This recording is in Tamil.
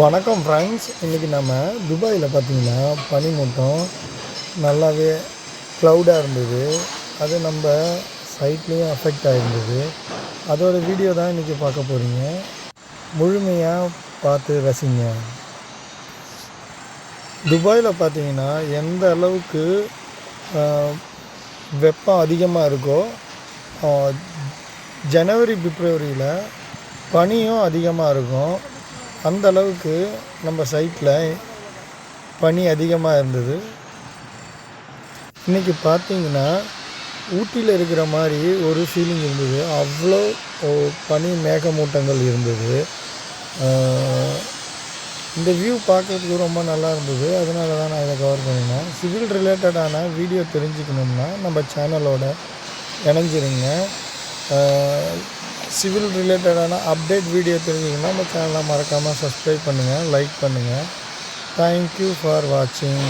வணக்கம் ஃப்ரெண்ட்ஸ் இன்றைக்கி நம்ம துபாயில் பார்த்தீங்கன்னா பனிமூட்டம் நல்லாவே க்ளவுடாக இருந்தது. அது நம்ம சைட்லேயும் அஃபெக்ட் ஆகிருந்தது அதோட வீடியோ தான் இன்றைக்கி பார்க்க போகிறீங்க முழுமையாக பார்த்து ரசிங்க. துபாயில் பார்த்தீங்கன்னா எந்த அளவுக்கு வெப்பம் அதிகமாக இருக்கோ ஜனவரி பிப்ரவரியில் பனியும் அதிகமாக இருக்கும். அந்த அளவுக்கு நம்ம சைட்டில் பனி அதிகமாக இருந்தது. இன்றைக்கி பார்த்தீங்கன்னா ஊட்டியில் இருக்கிற மாதிரி ஒரு ஃபீலிங் இருந்தது. அவ்வளோ பனி மேகமூட்டங்கள் இருந்தது. இந்த வியூ பார்க்குறதுக்கு ரொம்ப நல்லா இருந்தது. அதனால தான் நான் இதை கவர் பண்ணினேன். சிவில் ரிலேட்டடான வீடியோ தெரிஞ்சுக்கணும்னா நம்ம சேனலோட இணைஞ்சிருங்க. சிவில் ரிலேட்டடான அப்டேட் வீடியோ தெரிஞ்சுக்கணும்னா நம்ம சேனலை மறக்காமல் சப்ஸ்கிரைப் பண்ணுங்கள் லைக் பண்ணுங்கள் தேங்க்யூ ஃபார் வாட்சிங்